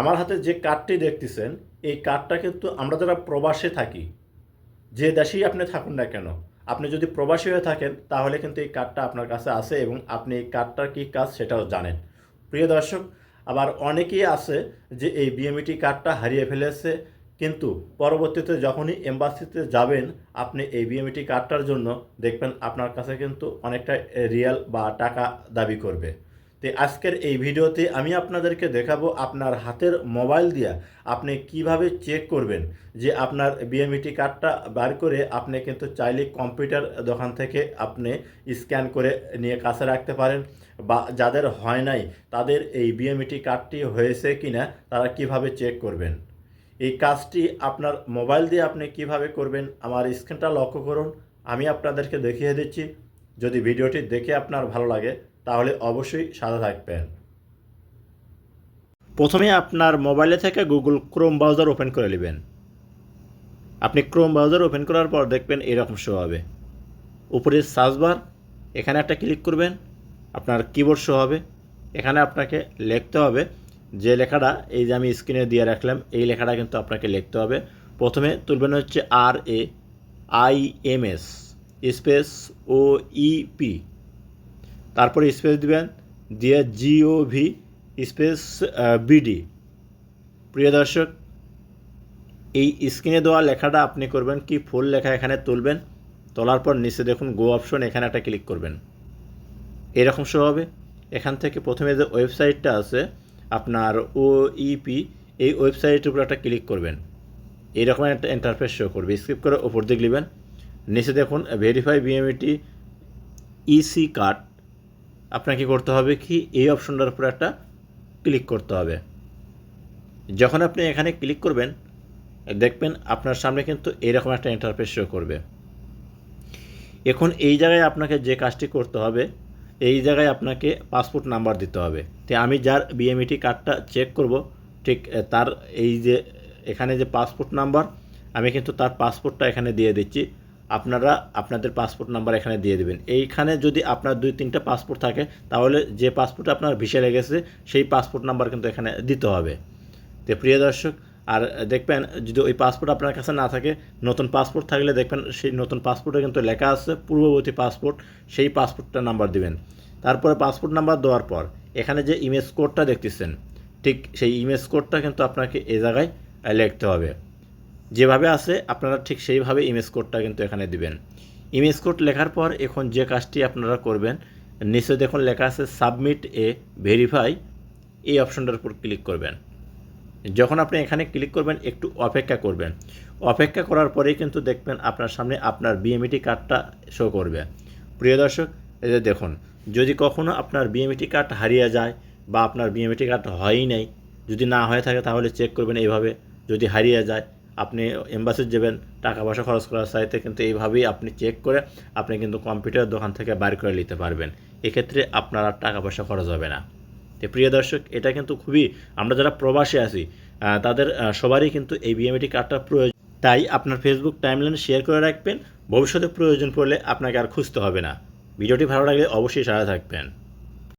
আমার হাতে যে কার্ডটি দেখতেছেন, এই কার্ডটা কিন্তু আমরা যারা প্রবাসে থাকি, যে দেশেই আপনি থাকুন না কেন, আপনি যদি প্রবাসী হয়ে থাকেন, তাহলে কিন্তু এই কার্ডটা আপনার কাছে আছে এবং আপনি এই কার্ডটার কী কাজ সেটাও জানেন। প্রিয় দর্শক, আবার অনেকেই আছে যে এই বিএমইটি কার্ডটা হারিয়ে ফেলেছে, কিন্তু পরবর্তীতে যখনই এম্বাসিতে যাবেন, আপনি এই বিএমইটি কার্ডটার জন্য দেখবেন আপনার কাছে কিন্তু অনেকটা রিয়াল বা টাকা দাবি করবে। তো আজকের এই ভিডিওতে আমি আপনাদেরকে দেখাবো আপনার হাতের মোবাইল দিয়ে আপনি কীভাবে চেক করবেন যে আপনার বিএমইটি কার্ডটা বার করে আপনি কিন্তু চাইলে কম্পিউটার দোকান থেকে আপনি স্ক্যান করে নিয়ে কাছে রাখতে পারেন বা যাদের হয় নাই, তাদের এই বিএমইটি কার্ডটি হয়েছে কিনা তারা কীভাবে চেক করবেন। এই কাজটি আপনার মোবাইল দিয়ে আপনি কীভাবে করবেন আমার স্ক্রিনটা লক্ষ্য করুন, আমি আপনাদেরকে দেখিয়ে দিচ্ছি। যদি ভিডিওটি দেখে আপনার ভালো লাগে তাহলে অবশ্যই সাদা থাকবেন। প্রথমে আপনার মোবাইলে থেকে গুগল ক্রোম ব্রাউজার ওপেন করে নেবেন। আপনি ক্রোম ব্রাউজার ওপেন করার পর দেখবেন এরকম শো হবে। উপরে সার্চ বার এখানে একটা ক্লিক করবেন, আপনার কিবোর্ড শো হবে। এখানে আপনাকে লিখতে হবে যে লেখাটা, এই যে আমি স্ক্রিনে দিয়ে রাখলাম, এই লেখাটা কিন্তু আপনাকে লিখতে হবে। প্রথমে তুলবেন হচ্ছে R A I M S space O EP তারপরে স্পেস দিবেন, দিয়ে জিও ভি স্পেস বিডি প্রিয় দর্শক, এই স্ক্রিনে দেওয়া লেখাটা আপনি করবেন কি, ফুল লেখা এখানে তুলবেন, তোলার পর নিচে দেখুন গো অপশন এখানে একটা ক্লিক করবেন। এরকম শো হবে। এখান থেকে প্রথমে যে ওয়েবসাইটটা আছে, আপনার ও ইপি এই ওয়েবসাইটের উপর একটা ক্লিক করবেন। এইরকম একটা ইন্টারফেস শো করবে। স্কিপ করে ওপর দিকে নেবেন নিচে দেখুন ভেরিফাই বিএমইটি ইসি কার্ড আপনাকে করতে হবে কি? এই অপশনটার উপর একটা ক্লিক করতে হবে। যখন আপনি এখানে ক্লিক করবেন, দেখবেন আপনার সামনে কিন্তু এরকম একটা ইন্টারফেস শো করবে। এখন এই জায়গায় আপনাকে যে কাজটি করতে হবে, এই জায়গায় আপনাকে পাসপোর্ট নাম্বার দিতে হবে। তো আমি যার বিএমইটি কার্ডটা চেক করব, ঠিক তার এই যে, এখানে যে পাসপোর্ট নাম্বার আমি কিন্তু তার পাসপোর্টটা এখানে দিয়ে দিচ্ছি। আপনারা আপনাদের পাসপোর্ট নাম্বার এখানে দিয়ে দেবেন। এইখানে যদি আপনার দুই তিনটা পাসপোর্ট থাকে, তাহলে যে পাসপোর্ট আপনার ভিসা লেগেছে, সেই পাসপোর্ট নাম্বার কিন্তু এখানে দিতে হবে। তো প্রিয় দর্শক, আর দেখবেন যদি ওই পাসপোর্ট আপনার কাছে না থাকে, নতুন পাসপোর্ট থাকলে দেখবেন সেই নতুন পাসপোর্টে কিন্তু লেখা আছে, পূর্ববর্তী পাসপোর্ট সেই পাসপোর্টটা নাম্বার দিবেন। তারপরে পাসপোর্ট নাম্বার দেওয়ার পর, এখানে যে ইমেজ কোডটা দেখতেছেন, ঠিক সেই ইমেজ কোডটা কিন্তু আপনাকে এই জায়গায় লিখতে হবে। যেভাবে আছে, আপনারা ঠিক সেইভাবে ইমেজ কোডটা কিন্তু এখানে দিবেন। ইমেজ কোড লেখার পর এখন যে কাজটি আপনারা করবেন নিচে দেখুন লেখা আছে সাবমিট এ ভেরিফাই এই অপশনটার উপর ক্লিক করবেন। যখন আপনি এখানে ক্লিক করবেন, একটু অপেক্ষা করবেন। অপেক্ষা করার পরেই কিন্তু দেখবেন আপনার সামনে আপনার বিএমইটি কার্ডটা শো করবে। প্রিয় দর্শক, এই যে দেখুন, যদি কখনও আপনার বিএমইটি কার্ড হারিয়ে যায় বা আপনার বিএমইটি কার্ড হয়ই নাই, যদি না হয়ে থাকে তাহলে চেক করবেন এইভাবে, যদি হারিয়ে যায় আপনি এম্বাসির যাবেন টাকা পয়সা খরচ করার চাইতে কিন্তু এইভাবেই আপনি চেক করে আপনি কিন্তু কম্পিউটার দোকান থেকে বার করে নিতে পারবেন। এক্ষেত্রে আপনার আর টাকা পয়সা খরচ হবে না। তো প্রিয় দর্শক, এটা কিন্তু খুবই, আমরা যারা প্রবাসে আছি তাদের সবারই কিন্তু এই বিএমইটি কার্ডটা প্রয়োজন। তাই আপনার ফেসবুক টাইমলাইনে শেয়ার করে রাখবেন। ভবিষ্যতে প্রয়োজন পড়লে আপনাকে আর খুঁজতে হবে না। ভিডিওটি ভালো লাগলে অবশ্যই সারা থাকবেন।